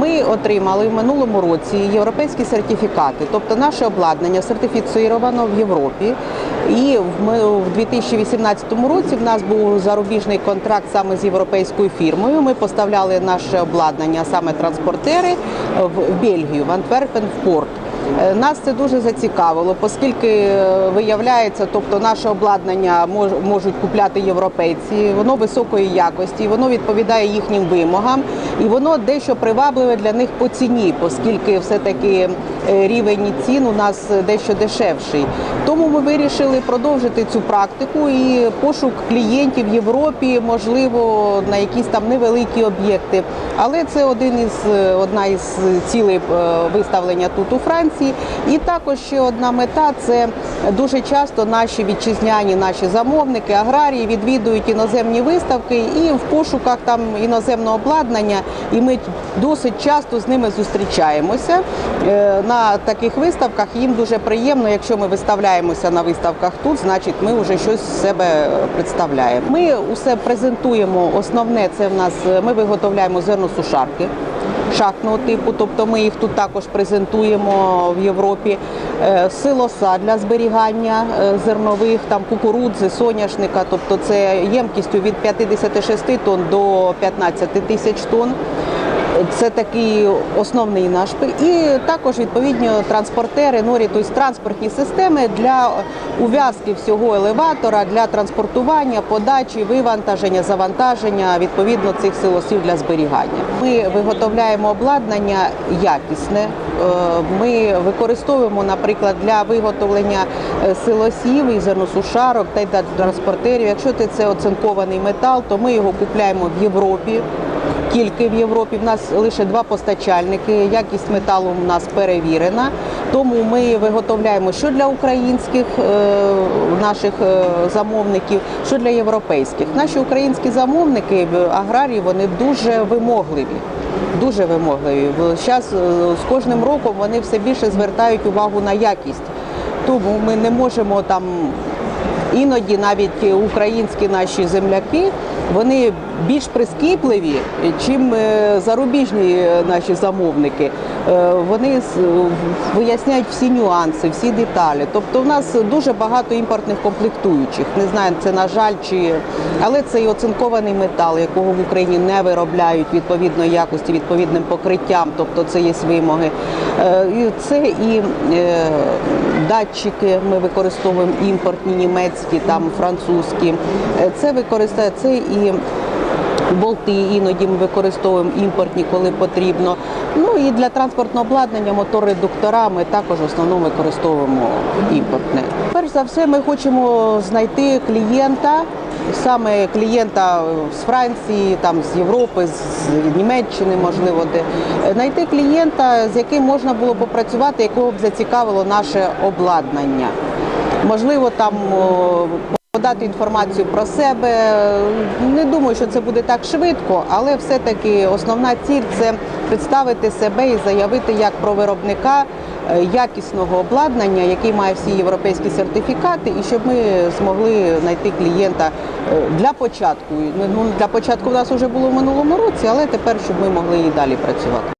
Ми отримали в минулому році європейські сертифікати, тобто наше обладнання сертифіцировано в Європі. І в ми- в 2018 році в нас був зарубіжний контракт саме з європейською фірмою. Ми поставляли наше обладнання, саме транспортери, в Бельгію, в Антверпен, в порт. Е, Нас це дуже зацікавило, оскільки е, виявляється, тобто наше обладнання мож- можуть купляти європейці, воно високої якості, воно відповідає їхнім вимогам, і воно дещо привабливе для них по ціні, оскільки все-таки е, рівень цін у нас дещо дешевший. Тому ми вирішили продовжити цю практику і пошук клієнтів в Європі, можливо, на якісь там невеликі об'єкти. Але це один із е, одна із цілей е, виставлення тут у Франції. І також ще одна мета це дуже часто наші вітчизняні, наші замовники, аграрії відвідують іноземні виставки і в пошуках там іноземного обладнання. І ми досить часто з ними зустрічаємося Е, на таких виставках. Їм дуже приємно, якщо ми виставляємося на виставках тут, значить ми вже щось з себе представляємо. Ми усе презентуємо. Основне це в нас е, ми виготовляємо зерносушарки шахтного типу, тобто ми їх тут також презентуємо в Європі. Е, Силоса для зберігання е, зернових, там кукурудзи, соняшника, тобто це ємкістю від 56 тонн до 15 тисяч тонн. Це такий основний наш і також відповідно транспортери, норі, тобто транспортні системи для ув'язки всього елеватора, для транспортування, подачі, вивантаження, завантаження відповідно цих силосів для зберігання. Ми виготовляємо обладнання якісне. Е, Ми використовуємо, наприклад, для виготовлення е, силосів і зерносушарок та й транспортерів. Якщо це- оцинкований метал, то ми його купляємо в Європі тільки в Європі. В нас лише два постачальники. Якість металу у нас перевірена. Тому ми виготовляємо що для українських е, наших е, замовників, що для європейських. Наші українські замовники в аграрії вони дуже вимогливі. Дуже вимогливі. Зараз з кожним роком вони все більше звертають увагу на якість. Тому ми не можемо там іноді навіть українські наші земляки вони більш прискіпливі, чим е, зарубіжні е, наші замовники. Е, Вони виясняють всі нюанси, всі деталі. Тобто, в нас дуже багато імпортних комплектуючих. Не знаю, це на жаль, чи але це і оцинкований метал, якого в Україні не виробляють відповідної якості, відповідним покриттям. Тобто це є вимоги. Е, це і е, датчики ми використовуємо імпортні, німецькі, там французькі. Е, Це використає це і. Болти іноді ми використовуємо імпортні, коли потрібно. Ну і для транспортного обладнання мотор-редуктора ми також в основному використовуємо імпортне. Перш за все, ми хочемо знайти клієнта, саме клієнта з Франції, там з Європи, з Німеччини, можливо, де знайти клієнта, з яким можна було попрацювати, якого б зацікавило наше обладнання. Можливо, там подати інформацію про себе. Не думаю, що це буде так швидко, але все-таки основна ціль це представити себе і заявити як про виробника е, якісного обладнання, який має всі європейські сертифікати, і щоб ми змогли знайти клієнта е, для початку. Ну для початку в нас вже було в минулому році, але тепер щоб ми могли і далі працювати.